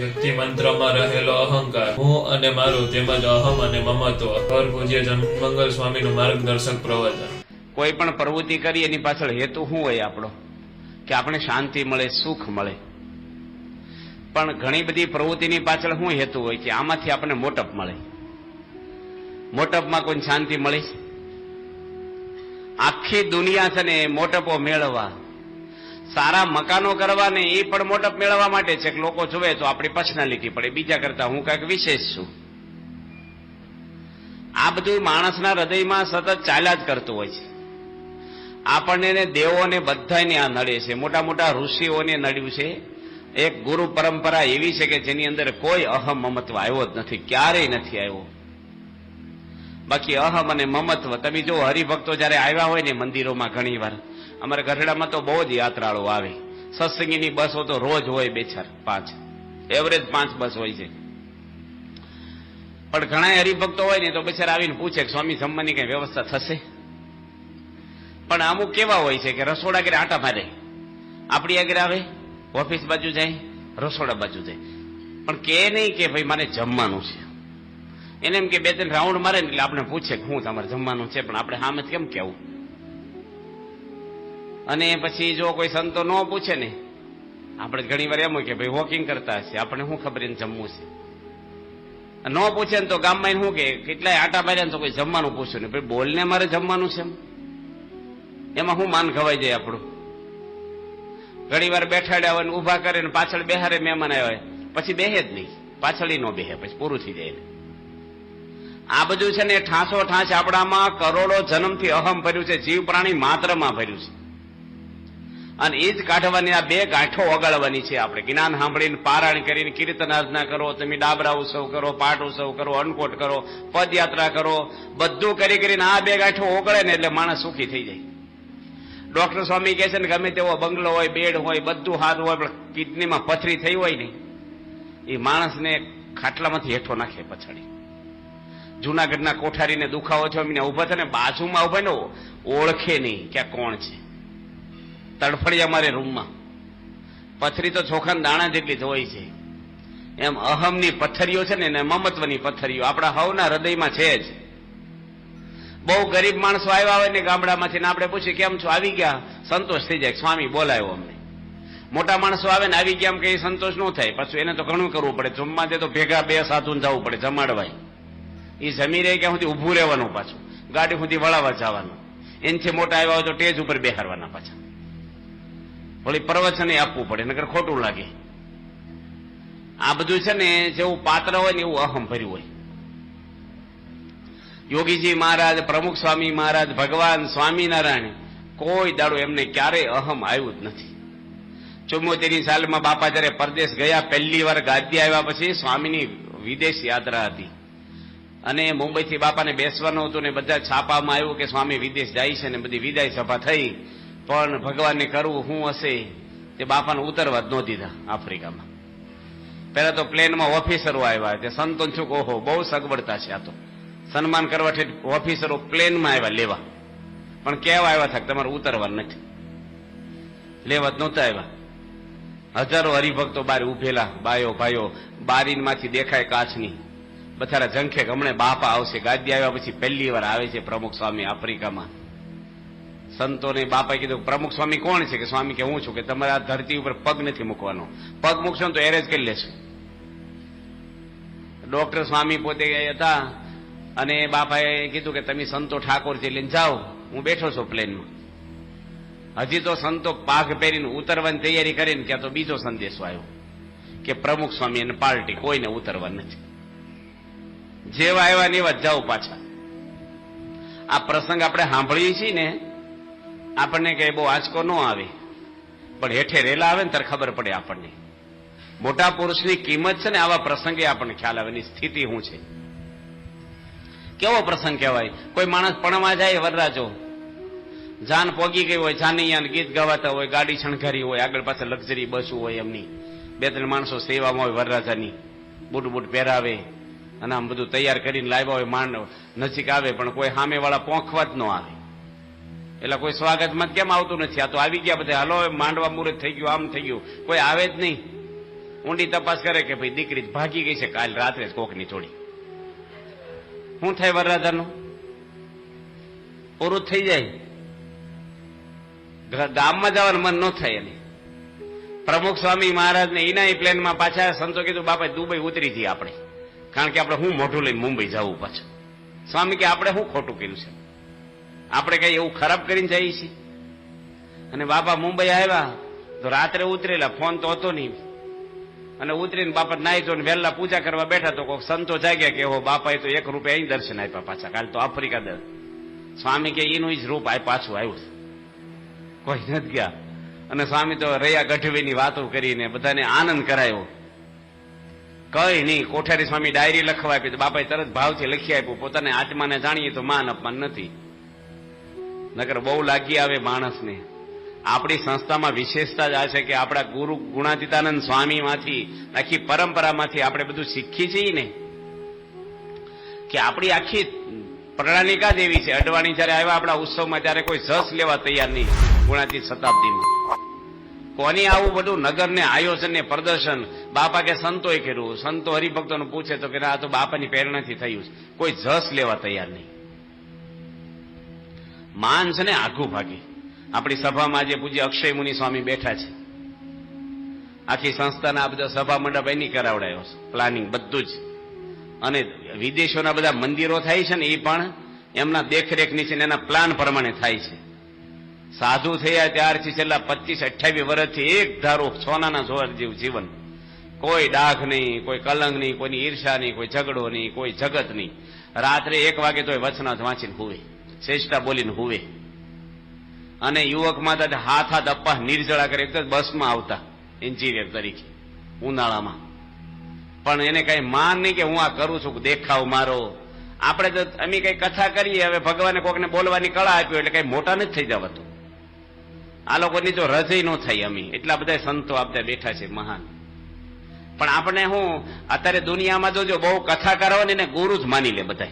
વ્યક્તિ મંત્રમાં રહેલો અહંકાર. હું અને મારું તેમજ અહમ અને મમત્વ પર પૂજ્ય જન્મંગલ સ્વામીનું માર્ગદર્શક પ્રવચન. કોઈ પણ પ્રવૃત્તિ કરી એની પાછળ હેતુ શું હોય આપણો? કે આપણે શાંતિ મળે, સુખ મળે. પણ ઘણી બધી પ્રવૃત્તિની પાછળ શું હેતુ હોય? કે આમાંથી આપણને મોટપ મળે. મોટપમાં કોઈ શાંતિ મળી? આખી દુનિયા છે ને મોટપો મેળવવા. સારા મકાનો કરવા ને એ પણ મોટપ મેળવવા માટે છે કે લોકો જોવે તો આપણી પર્સનાલિટી પડે બીજા કરતા હું કાંઈક વિશેષ છું. આ બધું માણસના હૃદયમાં સતત ચાલ્યા જ કરતું હોય છે. આપણને દેવોને બધાને આ નડે છે. મોટા મોટા ઋષિઓને નડ્યું છે. એક ગુરુ પરંપરા એવી છે કે જેની અંદર કોઈ અહમ મમત્વ આવ્યો જ નથી, ક્યારેય નથી આવ્યો. બાકી અહમ અને મમત્વ, તમે જો હરિભક્તો જયારે આવ્યા હોય ને મંદિરોમાં ઘણી વાર અમારા ગઢડામાં તો બહુ જ યાત્રાળુ આવે. સત્સંગીની બસો તો રોજ હોય બે ચાર, પાંચ. એવરેજ પાંચ બસ હોય છે. પણ ઘણા હરિભક્તો હોય ને તો બિચારા આવીને પૂછે કે સ્વામી, જમવાની કઈ વ્યવસ્થા થશે? પણ અમુક કેવા હોય છે કે રસોડા આગળ આટા મારે. આપણી આગળ આવે, ઓફિસ બાજુ જાય, રસોડા બાજુ જાય. પણ કે નહીં કે ભાઈ, મારે જમવાનું છે. એને એમ કે બે ત્રણ રાઉન્ડ મારે એટલે આપણે પૂછે કે હું તમારે જમવાનું છે, પણ આપણે હામે કેમ કેવું? અને પછી જો કોઈ સંતો ન પૂછે ને, આપણે ઘણી વાર એમ હોય કે ભાઈ વોકિંગ કરતા હશે આપણે શું ખબર એને જમવું છે? ન પૂછે ને તો ગામમાં શું કે, કેટલાય આટા માર્યા તો કોઈ જમવાનું પૂછ્યું ને ભાઈ બોલને મારે જમવાનું છે એમ. એમાં શું માન ખવાઈ જાય આપણું? ઘણી વાર બેઠાડ્યા હોય ને ઊભા કરે ને પાછળ બેહારે મહેમાન આવ્યા પછી બેહે જ નહીં. પાછળ ન બેહે, પછી પૂરું થઈ જાય આ બધું છે ને ઠાસો ઠાસ આપણામાં કરોડો જન્મથી અહમ ભર્યું છે. જીવ પ્રાણી માત્રમાં ભર્યું છે. અને એ જ કાઢવાની આ બે ગાંઠો ઓગાળવાની છે આપણે. જ્ઞાન સાંભળીને પારાયણ કરીને કીર્તન આજ્ઞા કરો, તમે ડાબરા ઉત્સવ કરો પાઠ ઉત્સવ કરો, અન્નકોટ કરો, પદયાત્રા કરો, બધું કરી કરીને આ બે ગાંઠો ઓગળે ને એટલે માણસ સુખી થઈ જાય. ડોક્ટર સ્વામી કહે છે ને, ગમે તેવો બંગલો હોય, બેડ હોય, બધું સારું હોય, પણ કિડનીમાં પથરી થઈ હોય ને એ માણસને ખાટલામાંથી હેઠો નાખે પછાડી. જુનાગઢના કોઠારીને દુખાવો છે અમીને ઊભા છે ને બાજુમાં ઊભા ને ઓળખે નહીં કે કોણ છે. તડફડિયા અમારે રૂમમાં. પથરી તો ચોખાના દાણા જેટલી જ હોય છે. એમ અહમની પથ્થરીઓ છે ને, એને મમત્વની પથ્થરીઓ આપણા હવના હૃદયમાં છે જ. બહુ ગરીબ માણસો આવ્યા હોય ને ગામડામાંથી ને આપણે પૂછીએ, કેમ છો? આવી ગયા? સંતોષ થઈ જાય સ્વામી, બોલાયો અમને. મોટા માણસો આવે ને આવી ગયા એમ કઈ સંતોષ ન થાય. પાછું એને તો ઘણું કરવું પડે. જમવા દે તો ભેગા બે સાધુ જવું પડે, જમાડવાય. એ જમી રહે ક્યાં સુધી ઊભું રહેવાનું પાછું. ગાડી સુધી વળાવવા જવાનું. એનથી મોટા આવ્યા હોય તો ટેજ ઉપર બેહારવાના પાછા. વળી પ્રવચન આપવું પડે, નકર ખોટું લાગે. આ બધું છે ને, જેવું પાત્ર હોય ને એવું અહમ ભર્યું હોય. યોગીજી મહારાજ, પ્રમુખ સ્વામી મહારાજ, ભગવાન સ્વામિનારાયણ, કોઈ દાડો એમને ક્યારેય અહમ આવ્યું જ નથી. ચુમ્મોતેરની સાલમાં બાપા જયારે પરદેશ ગયા, પહેલી વાર ગાદી આવ્યા પછી સ્વામીની વિદેશ યાત્રા હતી. અને મુંબઈથી બાપાને બેસવાનું હતું ને બધા છાપામાં આવ્યું કે સ્વામી વિદેશ જાય છે ને બધી વિદાય સભા થઈ. પણ ભગવાનને કરવું શું હશે તે બાપાને ઉતરવા જ ન દીધા આફ્રિકામાં. પહેલા તો પ્લેનમાં ઓફિસરો આવ્યા તે સંતોન છું ઓહો, બહુ સગવડતા છે આ તો. સન્માન કરવા ઓફિસરો પ્લેનમાં આવ્યા લેવા. પણ કેવા આવ્યા થાક? તમારે ઉતરવા નથી. લેવા જ નહોતા આવ્યા. હજારો હરિભક્તો બાર ઉભેલા, બાયો ભાઈઓ બારીમાંથી દેખાય કાચની. બચારા જંખે હમણે બાપા આવશે. ગાદી આવ્યા પછી પહેલી વાર આવે છે પ્રમુખ સ્વામી આફ્રિકામાં. સંતોને બાપાએ કીધું, પ્રમુખ સ્વામી કોણ છે? કે, સ્વામી કે, હું છું. કે, તમારે આ ધરતી ઉપર પગ નથી મૂકવાનો. પગ મૂકશો ને તો એરેજ કરી લેશું. ડોક્ટર સ્વામી પોતે હતા અને બાપાએ કીધું કે, તમે સંતો ઠાકોરજી લઈને જાઓ. હું બેઠો છું પ્લેનમાં. હજી તો સંતો પાઘ પહેરીને ઉતરવાની તૈયારી કરીને ક્યાં તો બીજો સંદેશો આવ્યો કે, પ્રમુખ સ્વામી અને પાર્ટી કોઈને ઉતરવા નથી. જેવા આવ્યા ને એવા જાઓ પાછા. આ પ્રસંગ આપણે સાંભળીએ છીએ ને, આપણને કઈ બહુ આંચકો ન આવે. પણ હેઠે રેલા આવે ને ત્યારે ખબર પડે આપણને. મોટા પુરુષની કિંમત છે ને, આવા પ્રસંગે આપણને ખ્યાલ આવે એની સ્થિતિ શું છે? કેવો પ્રસંગ કહેવાય? કોઈ માણસ પણવા જાય વરરાજો. જાન પોગી ગઈ હોય જાનૈયા ગીત ગવાતા હોય, ગાડી શણગારી હોય, આગળ પાછળ લક્ઝરી બસ હોય એમની. બે ત્રણ માણસો સેવામાં હોય વરરાજાની. Boot boot પહેરાવે. અને આમ બધું તૈયાર કરીને લાવ્યા હોય, માંડ નજીક આવે, પણ કોઈ સામે વાળા પોંખવા જ ન આવે. એટલે કોઈ સ્વાગતમાં કેમ આવતું નથી? આ તો આવી ગયા બધા. હલો માંડવા મુહૂર્ત થઈ ગયું, આમ થઈ ગયું. કોઈ આવે જ નહીં. ઊંડી તપાસ કરે કે ભાઈ દીકરી ભાગી ગઈ છે, કાલ રાત્રે જ કોકની થોડી શું થાય વરરાજાનું? પૂરું થઈ જાય. ગામમાં જવાનું મન ન થાય એને. પ્રમુખ સ્વામી મહારાજ ને એના પ્લેનમાં પાછા સંતો કીધું બાપા દુબઈ ઉતરી જઈએ આપણે. કારણ કે આપણે હું મોઢું લઈને મુંબઈ જવું પાછું સ્વામી કે, આપણે શું ખોટું કર્યું છે? આપણે કઈ એવું ખરાબ કરીને જઈએ છીએ? અને બાપા મુંબઈ આવ્યા, તો રાત્રે ઉતરેલા, ફોન તો હતો નહીં. અને ઉતરીને બાપા નાઈ તો વહેલા પૂજા કરવા બેઠા, તો કોઈ સંતો જાગ્યા કે હો બાપાએ તો એક રૂપિયા અહીં દર્શન આપ્યા પાછા. કાલ તો આફ્રિકા દર. સ્વામી કે, એનું જ રૂપ આ પાછું આવ્યું. કોઈ નથી ગયા. અને સ્વામી તો રૈયા ગઢવીની વાતો કરીને બધાને આનંદ કરાયો. કઈ નહીં, કોઠારી સ્વામી ડાયરી લખવા આપી, તો બાપાએ તરત ભાવથી લખી આપ્યું, પોતાને આત્માને જાણીએ તો માન અપમાન નથી. નકર બહુ લાગી આવે માણસને. આપણી સંસ્થામાં વિશેષતા જ આ છે કે આપણા ગુરુ ગુણાતીતાનંદ સ્વામીમાંથી, આખી પરંપરામાંથી આપણે બધું શીખી છીએ ને. કે આપણી આખી પ્રણાલિકા જ એવી છે. અડવાણી જયારે આવ્યા આપણા ઉત્સવમાં, ત્યારે કોઈ જસ લેવા તૈયાર નહીં, ગુણાતીત શતાબ્દીમાં. કોની આવું બધું નગરને આયોજન ને પ્રદર્શન? બાપા કે સંતોએ કર્યું. સંતો હરિભક્તોને પૂછે તો કે આ તો બાપાની પ્રેરણાથી થયું છે. કોઈ જસ લેવા તૈયાર નહીં. માન છે ને આખું ભાગી. આપણી સભામાં આજે પૂજ્ય અક્ષય મુનિ સ્વામી બેઠા છે. આખી સંસ્થાના આ બધા સભા મંડપ એની કરાવડાયો પ્લાનિંગ બધું જ. અને વિદેશોના બધા મંદિરો થાય છે ને એ પણ એમના દેખરેખ નીચે એના પ્લાન પ્રમાણે થાય છે. સાધુ થયા ત્યારથી છેલ્લા પચીસ અઠ્યાવીસ વર્ષથી એક ધારો સોનાના જોર જેવું જીવન. કોઈ ડાઘ નહીં, કોઈ કલંક નહીં, કોઈની ઈર્ષા નહીં, કોઈ ઝઘડો નહીં, કોઈ જગત નહીં. રાત્રે એક વાગે તોય વચનાથ વાંચીને હુવે શ્રેષ્ઠા બોલીને હુવે. અને યુવકમાં તો હાથ હાથ અપ્પા નિર્જળા કરે તો બસમાં આવતા, એન્જિનિયર તરીકે, ઉનાળામાં. પણ એને કઈ માન નહીં કે હું આ કરું છું, દેખાવ મારો. આપણે તો, અમે કઈ કથા કરીએ, હવે ભગવાને કોકને બોલવાની કળા આપ્યો એટલે કઈ મોટા નથી થઈ જવાતું આ લોકોની તો રજય ન થાય અમે. એટલા બધા સંતો આપણે બેઠા છે, મહાન. પણ આપણે હું, અત્યારે દુનિયામાં જોજો, બહુ કથા કરો ને ગુરુ જ માની લે બધા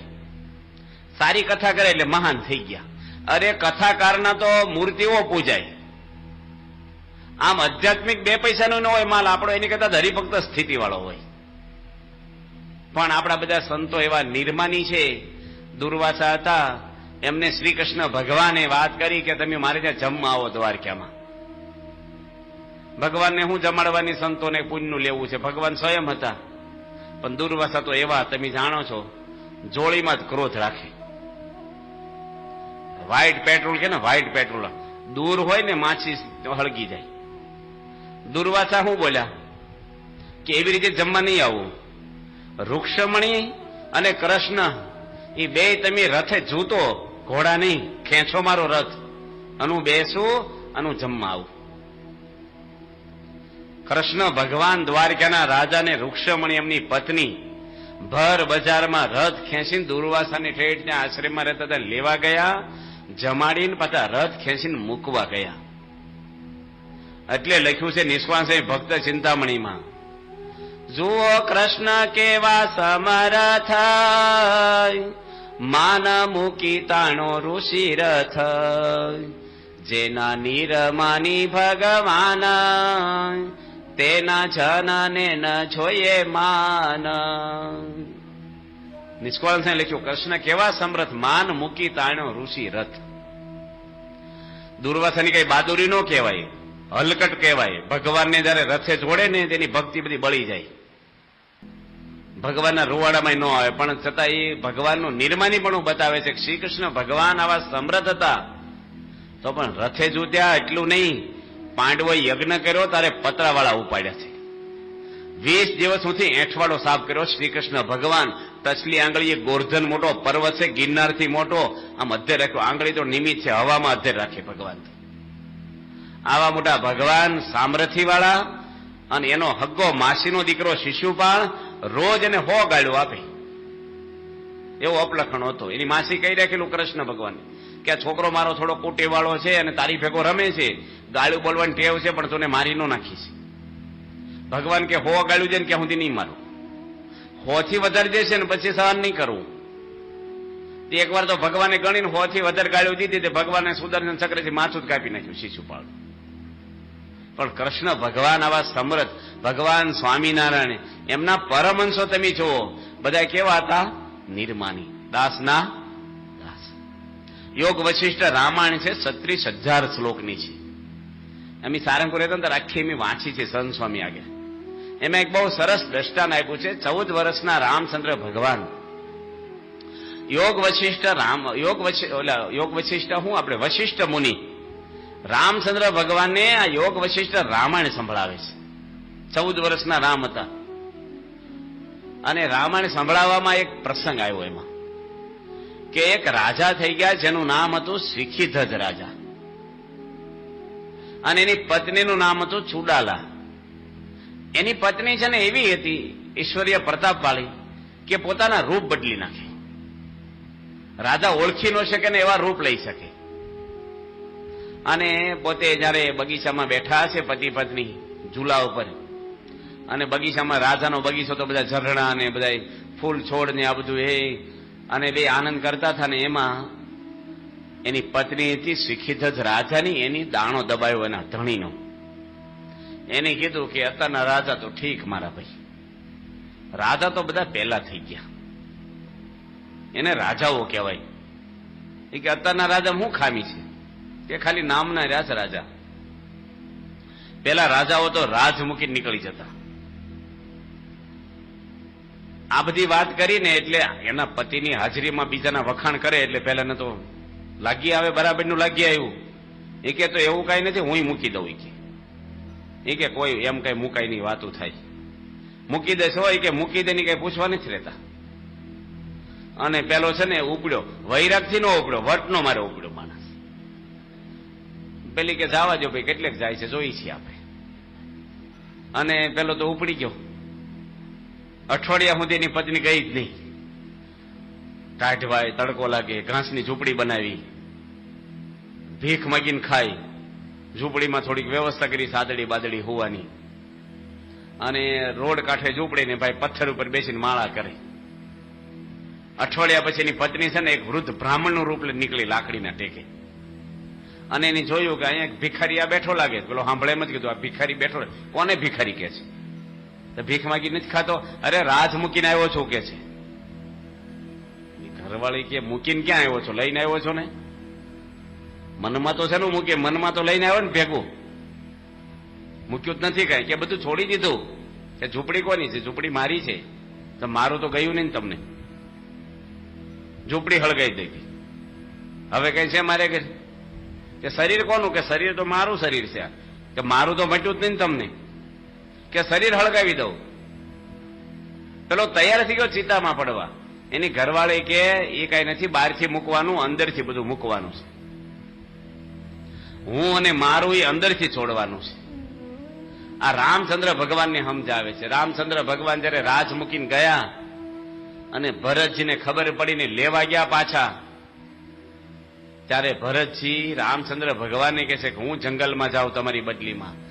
સારી કથા કરે એટલે મહાન થઈ ગયા. અરે કથાકારના તો મૂર્તિઓ પૂજાય. આમ આધ્યાત્મિક બે પૈસાનો ન હોય માલ, આપણો એની કરતા હરિભક્ત સ્થિતિ વાળો હોય. પણ આપણા બધા સંતો એવા નિર્માની છે. દુર્વાસા હતા એમને શ્રી કૃષ્ણ ભગવાને વાત કરી કે તમે મારે ત્યાં જમવા આવો દ્વારકામાં. ભગવાનને હું જમાડવાની સંતોને પુણ્યનું લેવું છે. ભગવાન સ્વયં હતા. પણ દુર્વાસા તો એવા, તમે જાણો છો જોડીમાં જ ક્રોધ રાખે. વ્હાઈટ પેટ્રોલ કે ને, વ્હાઈટ પેટ્રોલ. દૂર હોય ને માછી હળગી જાય. દુર્વાસા શું બોલ્યા, કે એવી રીતે જમવા નહીં આવું. રૂક્ષમણી અને કૃષ્ણ, એ બે તમે રથે જૂતો ઘોડા નહીં, ખેંચો મારો રથ. અનું બેસું, અનું જમવા કૃષ્ણ ભગવાન દ્વારકાના રાજાને રૂક્ષમણી એમની પત્ની ભર બજારમાં રથ ખેંચીને દુર્વાસાની ઠેઠ ત્યાં આશ્રમમાં રહેતા હતા, લેવા ગયા, જમાડીને પાછા રથ ખેંચીને મૂકવા ગયા. એટલે લખ્યું છે નિશ્વાસે ભક્ત ચિંતામણીમાં, જુઓ કૃષ્ણ કેવા સમરથ માન મૂકી તાણો ઋષિ રથ જેના નિરમાની ભગવાન, તેના જનને ન જોઈએ માન. નિષ્કોળ લખ્યું, કૃષ્ણ કેવા સમરથ માન મૂકી તાણ્યો ઋષિ રથ દુર્વાસાની કઈ બહાદુરી નો કહેવાય, હલકટ કહેવાય. ભગવાનને જયારે રથે જોડે ને તેની ભક્તિ બધી બળી જાય. ભગવાનના રૂવાડામાં ન આવે. પણ છતાં એ ભગવાનનું નિર્માની પણ બતાવે છે શ્રી કૃષ્ણ ભગવાન આવા સમૃદ્ધ હતા. તો પણ રથે જૂત્યા એટલું નહીં. પાંડવોએ યજ્ઞ કર્યો તારે પતરાવાળા ઉપાડ્યા છે. વીસ દિવસ સુધી એઠવાડો સાફ કર્યો. શ્રી કૃષ્ણ ભગવાન તસલી આંગળી એ ગોર્ધન મોટો પર્વત છે, ગિરનારથી મોટો. આમ અધ્ધર રાખ્યો આંગળી તો નિમિત્ત છે. હવામાં અધ્ધર રાખે ભગવાન. આવા મોટા ભગવાન સામરથીવાળા અને એનો હગ્ગો માસીનો દીકરો શિશુપાળ રોજ એને હો ગાળ્યું આપે. એવો અપલખણ હતો. એની માસી કહી રાખેલું કૃષ્ણ ભગવાન કે આ છોકરો મારો થોડો કુટેવાળો છે અને તારી ભેગો રમે છે. ગાળું બોલવાની ટેવ છે, પણ તું મારી નો નાખીશ. ભગવાન કે હો ગાળ્યું છે ને ક્યાં સુધી નહીં મારું. હોથી વધારે જશે ને પછી સહન નહીં કરવું તે એકવાર તો ભગવાને ગણીને હોથી વધારે ગાળ્યું દીધી, તે ભગવાને સુદર્શન ચક્રથી માથું જ કાપી નાખ્યું શિશુપાળ. પણ કૃષ્ણ ભગવાન આવા સમર્થ, ભગવાન સ્વામિનારાયણ, એમના પરમહંસો તમે જુઓ. બધા કેવા હતા? નિર્માની. દાસના? દાસ. યોગ વશિષ્ઠ રામાયણ છે, છત્રીસ હજાર શ્લોકની છે. અમે સારંગપુર રહેતા ને ત્યારે આખી અમે વાંચી છે, સંત સ્વામી આગળ. એમાં એક બહુ સરસ દ્રષ્ટાન આપ્યું છે, ચૌદ વર્ષના રામચંદ્ર ભગવાન. યોગ વશિષ્ઠ રામ, યોગ વશિષ્ઠ યોગ વશિષ્ઠ હું, આપણે વશિષ્ઠ મુનિ. રામચંદ્ર ભગવાનને આ યોગ વશિષ્ઠ રામાયણ સંભળાવે છે. ચૌદ વર્ષના રામ હતા. અને રામાયણ સંભળાવવામાં એક પ્રસંગ આવ્યો એમાં. કે એક રાજા થઈ ગયા, જેનું નામ હતું શિખીધજ રાજા. અને એની પત્નીનું નામ હતું ચુડાલા. એની પત્ની છે ને એવી હતી, ઈશ્વરીય પ્રતાપવાળી, કે પોતાના રૂપ બદલી નાખે. રાજા ઓળખી ન શકે ને એવા રૂપ લઈ શકે. અને પોતે જયારે બગીચામાં બેઠા હશે પતિ પત્ની ઝૂલા ઉપર, અને બગીચામાં રાજાનો બગીચો તો બધા ઝરણા અને બધા ફૂલ છોડ ને આ બધું એ, અને બે આનંદ કરતા હતા ને એમાં એની પત્ની હતી શિખિત જ રાજાની, એની દાણો દબાયો એના ધણીનો. એને કીધું કે અત્યારના રાજા તો ઠીક મારા ભાઈ. રાજા તો બધા પહેલા થઈ ગયા. એને રાજાઓ કહેવાય. એ કે અત્યારના રાજા શું ખામી છે? કે ખાલી નામના રહ્યા છે રાજા. પેલા રાજાઓ તો રાજ મૂકીને નીકળી જતા. આ બધી વાત કરીને એટલે એના પતિની હાજરીમાં બીજાના વખાણ કરે એટલે પહેલાને તો લાગી આવે, બરાબરનું લાગી આવ્યું. એ કે તો એવું કઈ નથી હું મૂકી દઉં કે. એ કે કોઈ એમ કઈ મુકાયની વાતું થાય. મૂકી દેશો હોય કે મૂકી દે ની કઈ પૂછવા નથી રહેતા. અને પેલો છે ને ઉપડ્યો. વૈરાગથી નો ઉપડ્યો, વટનો મારે ઉપડ્યો માણસ. પેલી કે જવા જો ભાઈ, કેટલેક જાય છે, જોઈ છીએ આપણે. અને પેલો તો ઉપડી ગયો. અઠવાડિયા સુધી એની પત્ની ગઈ જ નહીં. ટાઢવાય, તડકો લાગે, ઘાસની ઝૂંપડી બનાવી. ભીખ મગીને ખાઈ ઝૂંપડીમાં થોડીક વ્યવસ્થા કરી, સાદડી બાદડી હોવાની. અને રોડ કાંઠે ઝૂંપડીને ભાઈ પથ્થર ઉપર બેસીને માળા કરે. અઠવાડિયા પછી એની પત્ની છે ને, એક વૃદ્ધ બ્રાહ્મણનું રૂપ નીકળી લાકડીના ટેકે. અને એની જોયું કે અહીંયા ભિખારી આ બેઠો લાગે. પેલો સાંભળે એમ જ કીધું, આ ભિખારી બેઠો કોને ભિખારી કે છે? ભીખ માગી નથી ખાતો? અરે, રાજ મૂકીને આવ્યો છો કે છે. ઘરવાળી કે, મૂકીને ક્યાં આવ્યો છો? લઈને આવ્યો છો ને? મનમાં તો છે ને મૂકે? મનમાં તો લઈને આવ્યો ને ભેગું. મૂક્યું જ નથી કઈ? કે બધું છોડી દીધું? કે ઝૂંપડી કોની છે? ઝૂંપડી મારી છે? તો મારું તો ગયું નહીં તમને. ઝૂંપડી હળગાઈ દીધી હવે કઈ છે મારે કે કે શરીર કોનું? કે શરીર તો મારું શરીર છે. કે મારું તો મટ્યું જ નહીં તમને. કે શરીર હળગાવી દઉં. પેલો તૈયાર થઈ ગયો ચિતામાં પડવા. એની ઘરવાળી કે એ કઈ નથી, બહારથી મૂકવાનું, અંદરથી બધું મૂકવાનું છે. હું અને મારું એ અંદરથી છોડવાનું છે. આ રામચંદ્ર ભગવાનને સમજાવે છે. રામચંદ્ર ભગવાન જયારે રાજ મૂકીને ગયા અને ભરતજીને ખબર પડીને લેવા ગયા પાછા ત્યારે ભરતજી રામચંદ્ર ભગવાનને કહે છે કે હું જંગલમાં જાઉં તમારી બદલીમાં.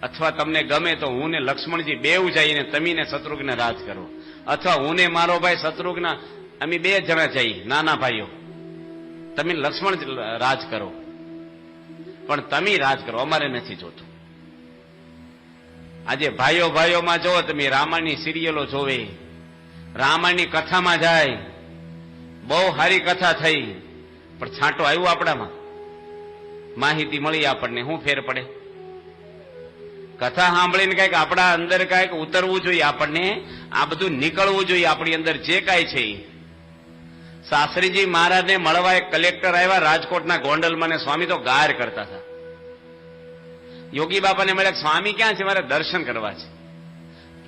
અથવા તમને ગમે તો હું ને લક્ષ્મણજી બેઉ જઈને તમીને શત્રુઘ્ન રાજ કરો. અથવા હું ને મારો ભાઈ શત્રુઘ્ન, અમે બે જણા જઈ, નાના ભાઈઓ. તમે લક્ષ્મણ રાજ કરો. પણ તમે રાજ કરો, અમારે નથી જોતું. આજે ભાઈઓ ભાઈઓમાં જો તમે, રામાયણની સિરિયલો જોવે. રામાયણની કથામાં જાય. બહુ સારી કથા થઈ. પણ છાંટો આવ્યો આપણામાં. માહિતી મળી આપણને શું ફેર પડે. કથા સાંભળીને કંઈક આપણા અંદર કંઈક ઉતરવું જોઈએ આપણને, આ બધું નીકળવું જોઈએ આપણી અંદર જે કાંઈ છે એ શાસ્ત્રીજી મહારાજને મળવા એક કલેક્ટર આવ્યા રાજકોટના ગોંડલમાં ને સ્વામી તો ગાર કરતા હતા. યોગી બાપાને મળ્યા, સ્વામી ક્યાં છે? મારે દર્શન કરવા છે.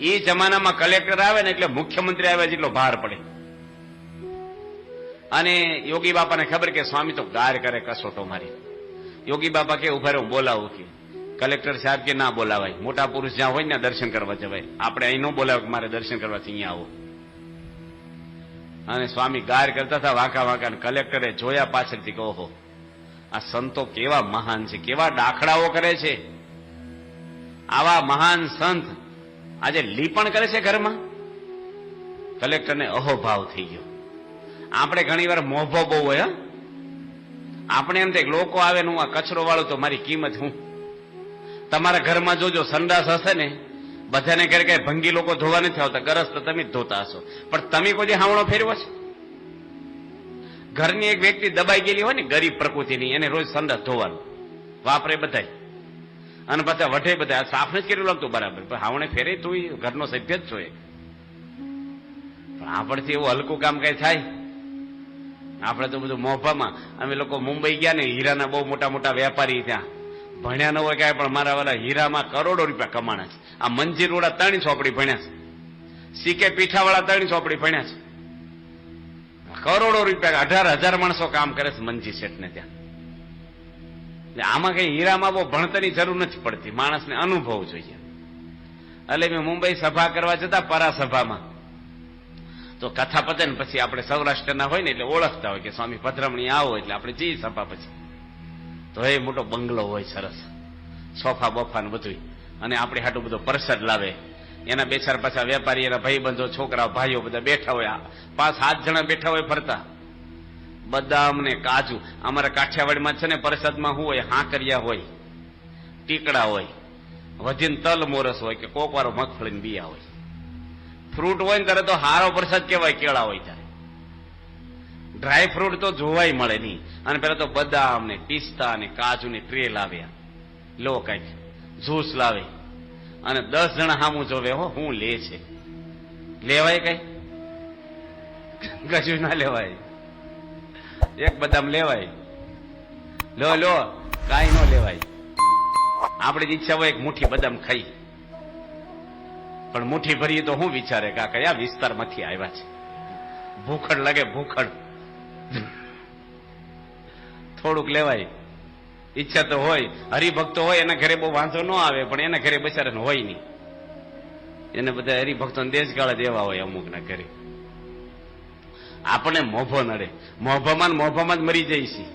એ જમાનામાં કલેક્ટર આવે ને એટલે મુખ્યમંત્રી આવ્યા જેટલો ભાર પડે. અને યોગી બાપાને ખબર કે સ્વામી તો ગાર કરે કસોટો મારી. યોગી બાપા કે ઊભા હું બોલાવું કે કલેક્ટર સાહેબ કે ના બોલાવાય. મોટા પુરુષ જ્યાં હોય ને દર્શન કરવા જવાય. આપણે અહીં ન બોલાવે મારે દર્શન કરવાથી અહીંયા આવો. અને સ્વામી ગાર કરતા હતા વાંકા વાંકા કલેક્ટરે જોયા પાછળથી ઓહો, આ સંતો કેવા મહાન છે, કેવા દાખલાઓ કરે છે. આવા મહાન સંત આજે લીપણ કરે છે ઘરમાં. કલેક્ટરને અહોભાવ થઈ ગયો. આપણે ઘણી વાર મોભો બહુ હોય આપણે એમ થાય લોકો આવે ને હું આ કચરો વાળું તો મારી કિંમત હું. તમારા ઘરમાં જોજો, સંડાસ હશે ને, બધાને ઘરે કઈ ભંગી લોકો ધોવા નથી આવતા ગરસ તો તમે જ ધોતા હશો. પણ તમે કોઈ હાવણો ફેરવો છે? ઘરની એક વ્યક્તિ દબાઈ ગયેલી હોય ને, ગરીબ પ્રકૃતિની, એને રોજ સંડાસ ધોવાનું. વાપરે બધાય. અને બધા વઢે બધા સાફ જ કેટલું લાગતું? બરાબર. પણ હાવણે ફેરે તું ઘરનો સભ્ય જ છો પણ આપણથી એવું હલકું કામ કઈ થાય? આપણે તો બધું મોભામાં અમે લોકો મુંબઈ ગયા ને, હીરાના બહુ મોટા મોટા વેપારી ત્યાં ભણ્યા ન હોય કાંઈ, પણ મારા વાળા હીરામાં કરોડો રૂપિયા કમાણા છે. આ મંજીર વાળા ત્રણ ચોપડી ભણ્યા છે. સીકે પીઠાવાળા ત્રણ ચોપડી ભણ્યા છે. કરોડો રૂપિયા, અઢાર હજાર માણસો કામ કરે છે મંજી શેઠને ત્યાં. આમાં કઈ હીરામાં બહુ ભણતરની જરૂર નથી પડતી. માણસને અનુભવ જોઈએ. એટલે મેં મુંબઈ સભા કરવા જતા પરા સભામાં તો કથા પતે ને પછી આપણે સૌરાષ્ટ્રના હોય ને એટલે ઓળખતા હોય કે સ્વામી ભદ્રમણી આવો એટલે આપણે જઈએ સભા પછી. તો એ મોટો બંગલો હોય સરસ. સોફા બોફા ને બધું અને આપણે હાટું બધો પરસદ લાવે. એના બે ચાર પાછા વેપારી, એના ભાઈબંધો છોકરા ભાઈઓ બધા બેઠા હોય. પાંચ, સાત જણા બેઠા હોય ફરતા. બદામ ને કાજુ. અમારા કાઠિયાવાડમાં છે ને પરસાદમાં શું હોય? હાંકરિયા હોય. ટીકડા હોય. વધીને તલ મોરસ હોય કે કોકવારો મગફળીને બિયા હોય. ફ્રૂટ હોય ને ત્યારે તો હારો પ્રસાદ કહેવાય, કેળા હોય ત્યારે. ડ્રાય ફ્રૂટ તો જોવાય મળે નહીં. અને પેલા તો બદામ ને પિસ્તા ને કાજુ ને ટ્રે લાવ્યા. લો કંઈક જ્યુસ લાવે. અને દસ જણા સામું જોવે, હો, હું લે છે. લેવાય કઈ? કશું ના લેવાય. એક બદામ લેવાય. લો લો, કાંઈ ન લેવાય. આપણી ઈચ્છા હોય એક મુઠ્ઠી બદામ ખાઈ. પણ મુઠ્ઠી ભરીએ તો હું વિચારે કે આ કયા વિસ્તારમાંથી આવ્યા છે? ભૂખડ લાગે ભૂખડ. થોડુંક લેવાય. ઈચ્છા તો હોય, હરિભક્તો હોય, એના ઘરે બહુ વાંધો ન આવે, પણ એના ઘરે બચારાને હોય નહીં. એને બધા હરિભક્તો દેશગાળા દેવા હોય અમુકના ઘરે. આપણે મોભો નડે. મોભામાં મોભામાં જ મરી જઈએ છીએ.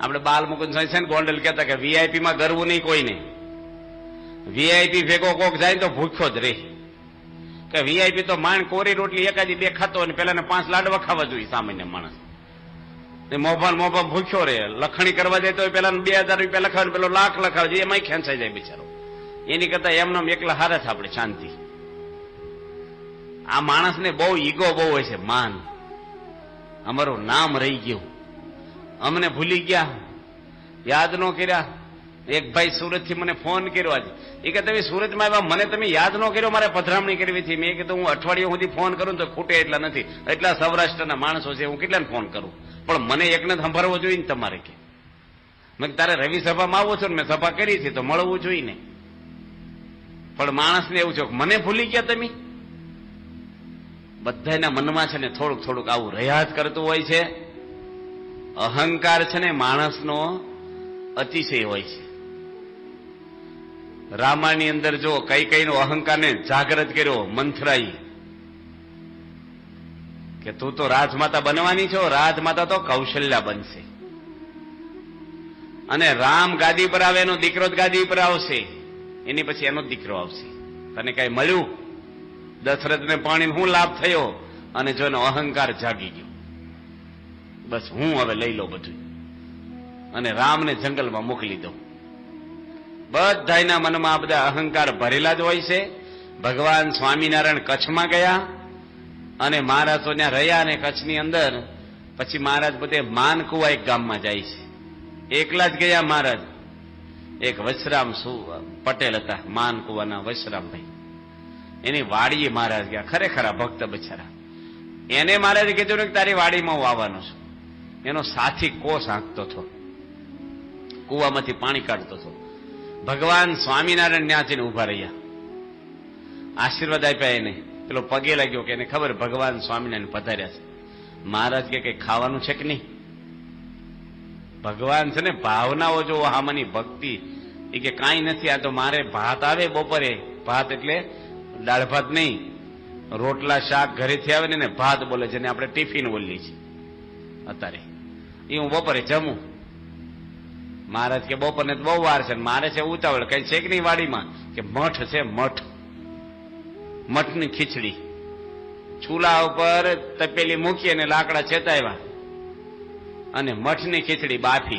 આપણે બાલ મુકુંદ સ્વામી છે ને ગોંડલ કહેતા કે વીઆઈપી માં ગરવું નહીં કોઈને. વીઆઈપી ભેગો કોક જાય તો ભૂખ્યો જ રહે. કે વીઆઈપી તો માણ કોરી રોટલી એકાદી બે ખાતો અને પેલા પાંચ લાડવા ખાવા જોઈએ સામાન્ય માણસ. ને મોભા મોભા ભૂખ્યો રહે, લખણી કરવા જાય તો પેલા બે હજાર રૂપિયા લખાવે પેલો લાખ લખાવે છે, એમાંય ખેંચાઈ જાય બિચારો. એની કરતા એમને એકલા હારે છે આપણે, શાંતિ. આ માણસને બહુ ઈગો બહુ હોય છે, માન. અમારું નામ રહી ગયું. અમને ભૂલી ગયા. યાદ ન કર્યા. એક ભાઈ સુરતથી મને ફોન કર્યો આજે. એ કે, તમે સુરતમાં આવ્યા, મને તમે યાદ ન કર્યો મારે પધરામણી કરવી હતી? મેં કીધું, હું અઠવાડિયા સુધી ફોન કરું તો ખૂટે એટલા નથી. એટલા સૌરાષ્ટ્રના માણસો છે, હું કેટલાને ફોન કરું? પણ મને એકને સંભાળવો જોઈએ ને તમારે કે. મેં તારે રવિ સભામાં આવો છો ને, મેં સભા કરી છે, તો મળવું જોઈએ ને. પણ માણસને એવું છે મને ભૂલી ગયા તમે? બધાના મનમાં છે ને થોડુંક થોડુંક આવું રહ્યા જ કરતું હોય છે. અહંકાર છે ને માણસનો અતિશય હોય છે. રામાયણની અંદર જો કઈ કઈ નો અહંકારને જાગ્રત કર્યો, મંથરાઈ. કે તું તો રાજમાતા બનવાની છો, રાજમાતા તો કૌશલ્યા બનશે. અને રામ ગાદી પર આવે, એનો દીકરો જ ગાદી પર આવશે. એની પછી એનો દીકરો આવશે. તને કઈ મળ્યું? દશરથને પાણી હું લાભ થયો? અને જો એનો અહંકાર જાગી ગયો. બસ હું હવે લઈ લો બધું. અને રામને જંગલમાં મોકલી દઉં. બધાના મનમાં આ બધા અહંકાર ભરેલા જ હોય છે. ભગવાન સ્વામિનારાયણ કચ્છમાં ગયા અને મહારાજ તો ત્યાં રહ્યા અને કચ્છની અંદર પછી મહારાજ બધે માનકુવા એક ગામમાં જાય છે. એકલા જ ગયા મહારાજ. એક વશરામ પટેલ હતા, માનકુવાના વશરામભાઈ. એની વાડીએ મહારાજ ગયા, ખરેખર ભક્ત બચારા. એને મહારાજે કીધું ને કે તારી વાડીમાં હું આવવાનો છું. એનો સાથી કોષ આંકતો હતો. કુવામાંથી પાણી કાઢતો હતો. ભગવાન સ્વામિનારાયણ ત્યાંથી ઊભા રહ્યા. આશીર્વાદ આપ્યા એને. પેલો પગે લાગ્યો કે એને ખબર ભગવાન સ્વામિનારાયણ પધાર્યા છે. મહારાજ કે કઈ ખાવાનું છે કે નહીં? ભગવાન છે ને ભાવનાઓ જો હામાની ભક્તિ, એ કે કાંઈ નથી, આ તો મારે ભાત આવે બપોરે. ભાત એટલે દાળ ભાત નહીં. રોટલા, શાક ઘરેથી આવે ને ભાત બોલે છે ને આપણે ટિફિન બોલીએ છીએ. અત્યારે. એ હું બપોરે જમું. મહારાજ કે બપોરને બહુ વાર છે મારે છે ઉતાવળ. કઈ નહીં વાડીમાં? કે મઠ છે મઠ. મઠની ખીચડી. ચૂલા ઉપર તપેલી મૂકી અને લાકડા ચેતાવ્યા અને મઠની ખીચડી બાફી.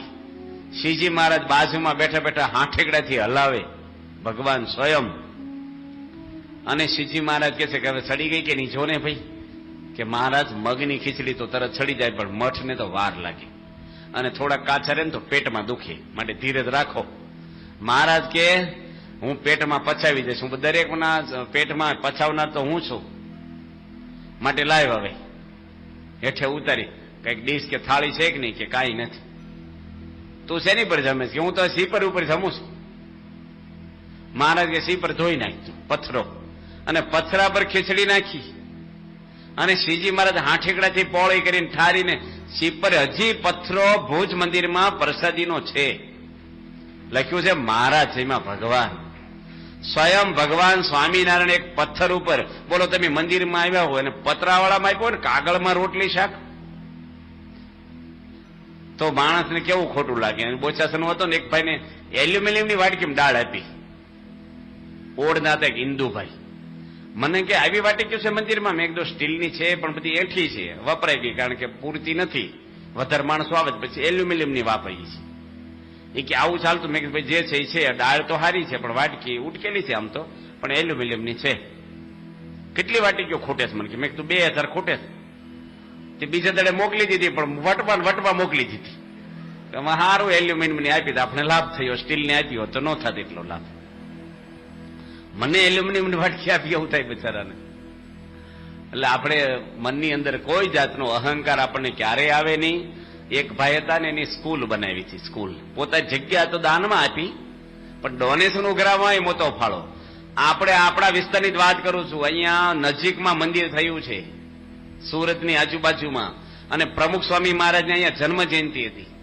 શ્રીજી મહારાજ બાજુમાં બેઠા બેઠા હાંઠેકડાથી હલાવે. ભગવાન સ્વયં. અને શ્રીજી મહારાજ કે છે કે હવે સડી ગઈ કે નહીં? જો ને ભાઈ. કે મહારાજ મગની ખીચડી તો તરત સડી જાય, પણ મઠને તો વાર લાગે. અને થોડા કાચા રહે ને તો પેટમાં દુખે. માટે ધીરજ રાખો. મહારાજ કે, હું પેટમાં પચાવી દઈશ હું દરેકના પેટમાં પચાવનાર તો હું છું. માટે લાવ હવે. હેઠે ઉતારી. કંઈક ડીશ કે થાળી છે કે નહીં કે કાંઈ નથી. તું શેની પર જમે કે હું તો સીપર ઉપર જમું છું. મહારાજ કે સીપર ધોઈ નાખ્યું, પથરો. અને પથરા પર ખીચડી નાખી. અને શ્રીજી મહારાજ હાંઠેકડાથી પોળી કરીને ઠારીને સીપર હજી પથ્થરો ભુજ મંદિરમાં પ્રસાદીનો છે. લખ્યું છે, મહારાજ એમાં ભગવાન. સ્વયં ભગવાન સ્વામિનારાયણ એક પથ્થર ઉપર, બોલો, તમે મંદિરમાં આવ્યા હોય અને પતરાવાળામાં આપ્યો ને કાગળમાં રોટલી શાક? તો માણસને કેવું ખોટું લાગે? બોચાસન હતો ને એક ભાઈને એલ્યુમિનિયમની વાટકીમાં દાળ આપી. ઓળના હતા એક ઇન્દુભાઈ મને કે આવી વાટિક્યું છે મંદિરમાં? મેં કીધું, સ્ટીલની છે, પણ બધી એઠી છે. વપરાય ગઈ કારણ કે પૂરતી નથી. વધારે માણસો આવે પછી એલ્યુમિનિયમની વાપરી છે એ કે આવું ચાલતું. મેં ભાઈ, જે છે એ છે દાળ તો સારી છે, પણ વાટકી ઉટકેલી છે આમ તો. પણ એલ્યુમિનિયમની છે. કેટલી વાટકીઓ ખોટે છે મને કે? મેં કીધું, બે હજાર ખોટે તે બીજા દડે મોકલી દીધી, પણ વટવા વટવા મોકલી દીધી. સારું એલ્યુમિનિયમની આપી તો આપણે લાભ થયો. સ્ટીલની આપી હોત તો ન થાત એટલો લાભ. મને એલ્યુમિનિયમ વાટકી આપી એવું થાય બિચારાને. એટલે આપણે મનની અંદર કોઈ જાતનો અહંકાર આપણને ક્યારેય આવે નહીં. એક ભાઈ હતા ને એની સ્કૂલ બનાવી હતી, સ્કૂલ. પોતાની જગ્યા તો દાનમાં આપી, પણ ડોનેશન ઉઘરાવવા એ મોટો ફાળો. આપણે આપણા વિસ્તારની જ વાત કરું છું, અહીંયા નજીકમાં મંદિર થયું છે, સુરતની આજુબાજુમાં. અને પ્રમુખ સ્વામી મહારાજની અહીંયા જન્મ જયંતિ હતી.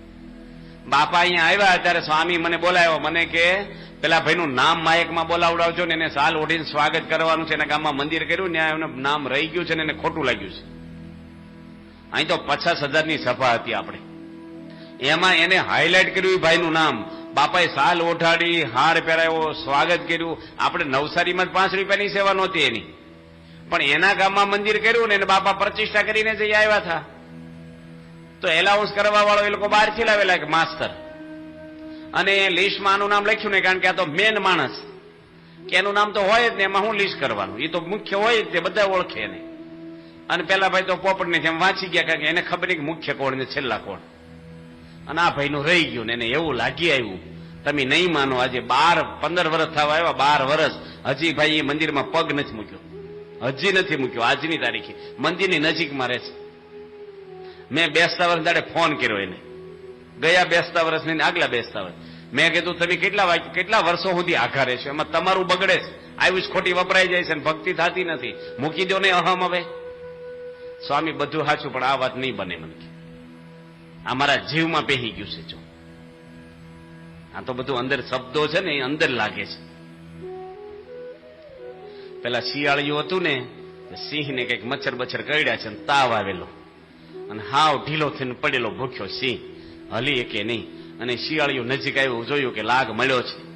બાપા અહીંયા આવ્યા ત્યારે સ્વામી મને બોલાવ્યો મને કે, પેલા ભાઈનું નામ માયકમાં બોલાવડાવજો ને એને સાલ ઓઢીને સ્વાગત કરવાનું છે. એના ગામમાં મંદિર કર્યું ને એનું નામ રહી ગયું છે ને એને ખોટું લાગ્યું છે. અહીં તો પચાસ હજારની સભા હતી આપણે. એમાં એને હાઇલાઇટ કર્યું ભાઈનું નામ. બાપાએ સાલ ઓઢાડી, હાર પહેરાયો, સ્વાગત કર્યું. આપણે નવસારીમાં પાંચ રૂપિયાની સેવા નહોતી એની. પણ એના ગામમાં મંદિર કર્યું ને એને બાપા પ્રતિષ્ઠા કરીને જઈ આવ્યા હતા. તો એલાઉન્સ કરવા વાળો એ લોકો બહારથી લાવેલા કે માસ્તર. અને લિસ્ટમાં આનું નામ લખ્યું ને કારણ કે આ તો મેન માણસ. કે એનું નામ તો હોય જ ને, એમાં હું લિસ્ટ કરવાનું? એ તો મુખ્ય હોય જ તે બધા ઓળખે એને. અને પેલા ભાઈ તો પોપટને જેમ વાંચી ગયા, કારણ કે એને ખબર નહીં કે મુખ્ય કોણ ને છેલ્લા કોણ. અને આ ભાઈનું રહી ગયું ને એને એવું લાગી આવ્યું, તમે નહીં માનો, આજે બાર, પંદર વર્ષ થવા આવ્યા, બાર વર્ષ હજી ભાઈ એ મંદિરમાં પગ નથી મૂક્યો. હજી નથી મૂક્યો. આજની તારીખે મંદિરની નજીકમાં રહે છે મેં બેસતા વર્ષ દાડે ફોન કર્યો એને. ગયા બેસતા વર્ષની આગલા બેસતા વર્ષ. મેં કીધું, તમે કેટલા કેટલા વર્ષો સુધી આઘા રહેશો એમાં તમારું બગડે છે. આયુષ ખોટી વપરાઈ જાય છે ભક્તિ થતી નથી. મૂકી દો ને અહમ હવે. સ્વામી બધું સાચું પણ આ વાત નહીં બને મને. આ મારા જીવમાં પહેરી ગયું છે જો. આ તો બધું અંદર શબ્દો છે ને, એ અંદર લાગે છે. પેલા શિયાળિયું હતું ને, સિંહને કંઈક મચ્છર બચ્છર કરડ્યા છે તાવ આવેલો. અને હાવ ઢીલો થઈને પડેલો ભૂખ્યો સિંહ. હલી કે નહીં. અને શિયાળિયું નજીક આવ્યું જોયું કે લાગ મળ્યો છે.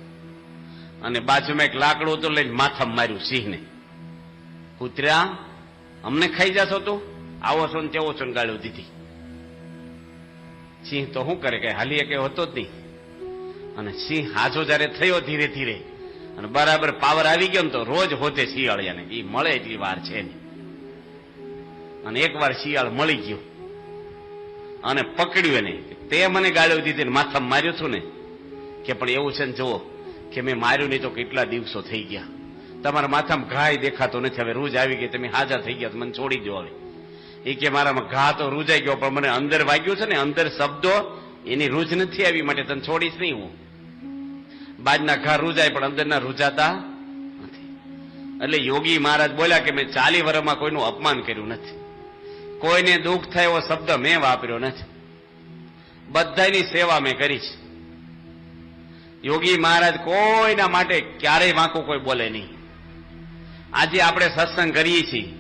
અને બાજુમાં એક લાકડું તો લઈને માથા માર્યું સિંહને. કૂતર્યા અમને ખાઈ જશો તું? આવો છો ને તેવો છો ને ગાળ્યો દીધી. સિંહ તો શું કરે કે હાલી કે હોતો જ નહીં. અને સિંહ હાજો જયારે થયો ધીરે ધીરે, અને બરાબર પાવર આવી ગયો ને તો રોજ હોતે શિયાળિયાને. એ મળે એટલી વાર છે નહીં. અને એકવાર શિયાળ મળી ગયો. અને પકડ્યું એને. તે મને ગાળ્યો દીધી ને માથામાં માર્યું છું ને. કે પણ એવું છે ને જુઓ, કે મેં માર્યું નહીં તો કેટલા દિવસો થઈ ગયા. તમારા માથામાં ઘાય દેખાતો નથી. હવે રૂજ આવી ગઈ, તમે હાજા થઈ ગયા મને છોડી દો હવે. એ કે મારામાં ઘા તો રૂજાઈ ગયો, પણ મને અંદર વાગ્યું છે ને, અંદર શબ્દો, એની રૂજ નથી આવી માટે તને છોડીશ નહીં હું. બાજના ઘા રૂજાય, પણ અંદરના રૂજાતા નથી. એટલે યોગી મહારાજ બોલ્યા કે મેં ચાલી વર્ષમાં કોઈનું અપમાન કર્યું નથી. કોઈને દુઃખ થાય એવો શબ્દ મેં વાપર્યો નથી. બધાની સેવા મેં કરી છે. યોગી મહારાજ કોઈના માટે ક્યારેય વાંકું કોઈ બોલે નહીં. આજે આપણે સત્સંગ કરીએ છીએ.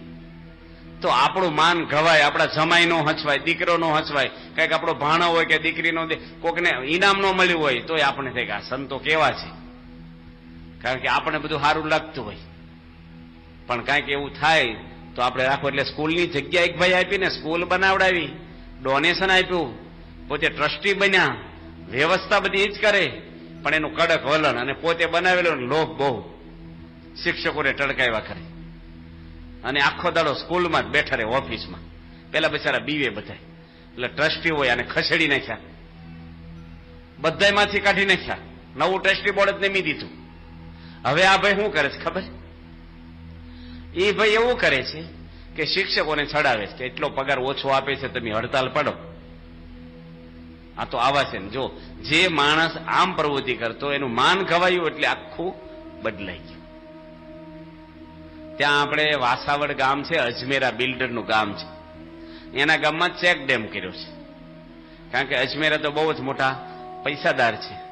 તો આપણું માન ઘવાય, આપણા જમાઈ નો હચવાય, દીકરો નો હચવાય, કંઈક આપણો ભાણો હોય કે દીકરીનો કોકને ઇનામ નો મળ્યું હોય, તોય આપણે થાય કે આ સંતો કેવા છે? કારણ કે આપણે બધું સારું લાગતું હોય. પણ કાંઈક એવું થાય તો આપણે રાખો એટલે સ્કૂલની જગ્યા એક ભાઈ આપીને સ્કૂલ બનાવડાવી ડોનેશન આપ્યું. પોતે ટ્રસ્ટી બન્યા. વ્યવસ્થા બધી એ જ કરે. પણ એનું કડક વલણ અને પોતે બનાવેલો લોભ બહુ. શિક્ષકોને ટડકાવ્યા કરે અને આખો દાડો સ્કૂલમાં જ બેઠા રહે ઓફિસમાં. પેલા બિચારા બીવે બધા એટલે ટ્રસ્ટી હોય અને ખસેડી નાખ્યા. બધામાંથી કાઢી નાખ્યા. નવું ટ્રસ્ટી બોર્ડ જ નમી દીધું. હવે આ ભાઈ શું કરે છે ખબર? એ ભાઈ એવું કરે છે કે શિક્ષકોને છડાવે છે એટલો પગાર ઓછો આપે છે તમે હડતાલ પડો. આ તો આવા છે ને. જો જે માણસ આમ પ્રવૃત્તિ કરતો એનું માન ખવાયું એટલે આખું બદલાઈ ગયું. ત્યાં આપણે વાસાવડ ગામ છે, અજમેરા બિલ્ડરનું ગામ છે. એના ગામમાં ચેક ડેમ કર્યો છે. કારણ કે અજમેરા તો બહુ જ મોટા પૈસાદાર છે.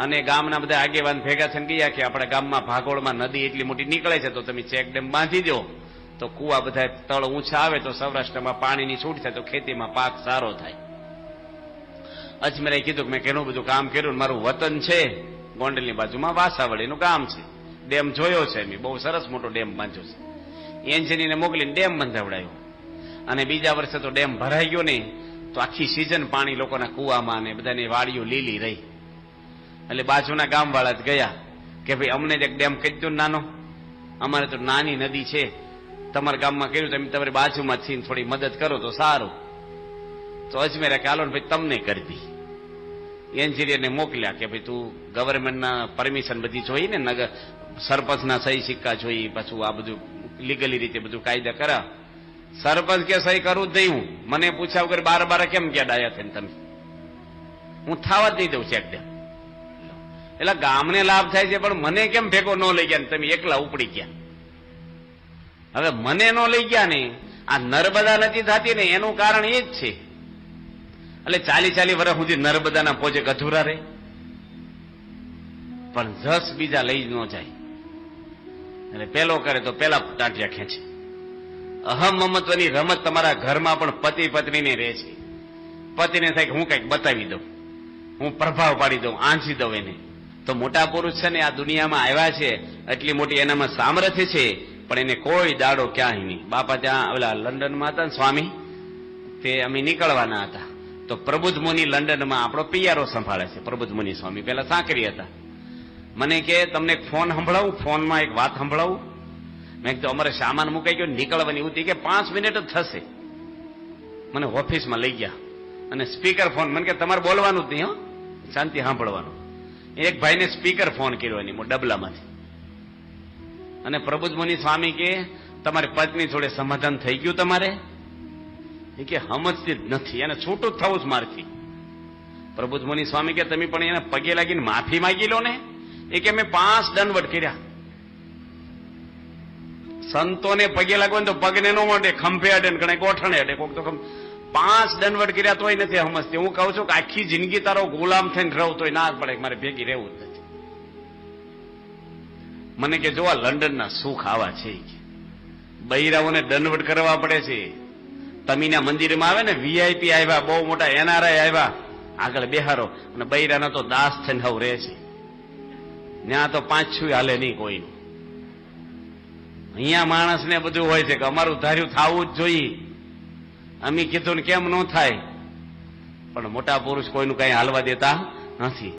અને ગામના બધા આગેવાન ભેગા થઈને ગયા કે આપણા ગામમાં ભાગોળમાં નદી એટલી મોટી નીકળે છે તો તમે ચેકડેમ બાંધી દો. તો કુવા બધા તળ ઊંચા આવે તો સૌરાષ્ટ્રમાં પાણીની છૂટ થાય તો ખેતીમાં પાક સારો થાય. અજમેરે કીધું કે મેં ઘણું બધું કામ કર્યું મારું વતન છે. ગોંડલની બાજુમાં વાસાવળીનું ગામ છે. ડેમ જોયો છે મેં. બહુ સરસ મોટો ડેમ બાંધ્યો છે. એન્જિનીને મોકલીને ડેમ બંધાવડાયો. અને બીજા વર્ષે તો ડેમ ભરાઈ ગયો નહીં. તો આખી સિઝન પાણી લોકોના કુવામાં ને બધાની વાડીઓ લીલી રહી. એટલે બાજુના ગામવાળા જ ગયા કે ભાઈ અમને જ એક ડેમ કહી દો નાનો. અમારે તો નાની નદી છે. તમારા ગામમાં કર્યું તમે તમારી બાજુમાં થઈને થોડી મદદ કરો તો સારું. તો અજમેરે કે, હાલો ને ભાઈ તમને કરી દી. એન્જિનિયરને મોકલ્યા કે, ભાઈ તું ગવર્મેન્ટના પરમિશન બધી જોઈ ને, નગર સરપંચના સહી સિક્કા જોઈ, પાછું આ બધું લીગલી રીતે બધું કાયદા કરા. સરપંચ કે, સહી કરું જ નહીં મને પૂછ્યા વગર બાર બાર કેમ ક્યાં ડાયા થઈને તમે? હું થવા જ નહીં દઉં ચેક ડેમ એટલે ગામને લાભ થાય છે, પણ મને કેમ ભેગો ન લઈ ગયા તમે એકલા ઉપડી ગયા. હવે મને ન લઈ ગયા ને, આ નર્મદા નથી થતી ને, એનું કારણ એ જ છે. એટલે ચાલી ચાલી વર્ષ સુધી નર્મદાના પોજે અધૂરા રહે. પણ જસ બીજા લઈ જ ન જાય. એટલે પેલો કરે તો પેલા ટાંટિયા ખેંચે. અહમ મમત્વની રમત તમારા ઘરમાં પણ પતિ પત્નીને રહે છે. પતિને થાય કે હું કંઈક બતાવી દઉં. હું પ્રભાવ પાડી દઉં, આંચી દઉં એને. તો મોટા પુરુષ છે ને આ દુનિયામાં આવ્યા છે, એટલી મોટી એનામાં સામર્થ્ય છે, પણ એને કોઈ દાડો ક્યાંય નહીં. બાપા ત્યાં, ઓલા લંડનમાં હતા ને સ્વામી, તે અમે નીકળવાના હતા. તો પ્રબુદ્ધ મુનિ લંડનમાં આપણો પિયારો સંભાળે છે. પ્રબુદ્ધ મુનિ સ્વામી પેલા સાંકરી હતા. મને કે, તમને ફોન સંભળાવું? ફોનમાં એક વાત સંભળાવું? મેં કીધું, અમારે સામાન મુકાઈ ગયો નીકળવાની ઉતી કે પાંચ મિનિટ જ થશે. મને ઓફિસમાં લઈ ગયા. અને સ્પીકર ફોન મને કે, તમારે બોલવાનું જ નહીં હો. શાંતિ સાંભળવાનું. એક ભાઈને સ્પીકર ફોન કર્યો એની ડબલામાંથી. અને પ્રબુદ્ધ મુનિ સ્વામી કે, તમારી પત્ની જોડે સમાધાન થઈ ગયું તમારે? એ કે સમજતી જ નથી. એને છૂટું જ થવું જ મારથી. પ્રબુદ્ધ મુનિ સ્વામી કે, તમે પણ એને પગે લાગીને માફી માગી લો ને. એ કે, મેં પાંચ દંડવટ કર્યા. સંતોને પગે લાગવાનું તો પગને નો મોટે ખંભે અડે ને ઘણે ગોઠણે અડે. કોક તો ખમ- પાંચ દંડવટ કર્યા તોય નથી સમજતી. હું કહું છું કે આખી જિંદગી તારો ગુલામ થઈને રહું તોય ના પડે મારે ભેગી રહેવું જ નથી. મને કે જો આ લંડનના સુખ આવા છે બૈરાઓને દંડવટ કરવા પડે છે. તમીના મંદિરમાં આવે ને વીઆઈપી આવ્યા, બહુ મોટા એનઆરઆઈ આવ્યા. આગળ બેહારો. અને બૈરાના તો દાસ થઈને હવ રહે છે. ત્યાં તો પાંચ છું હાલે નહીં કોઈનું. અહીંયા માણસને બધું હોય છે કે અમારું ધાર્યું થવું જ જોઈએ. અમે કીધું ને કેમ ન થાય? પણ મોટા પુરુષ કોઈનું કઈ હાલવા દેતા નથી.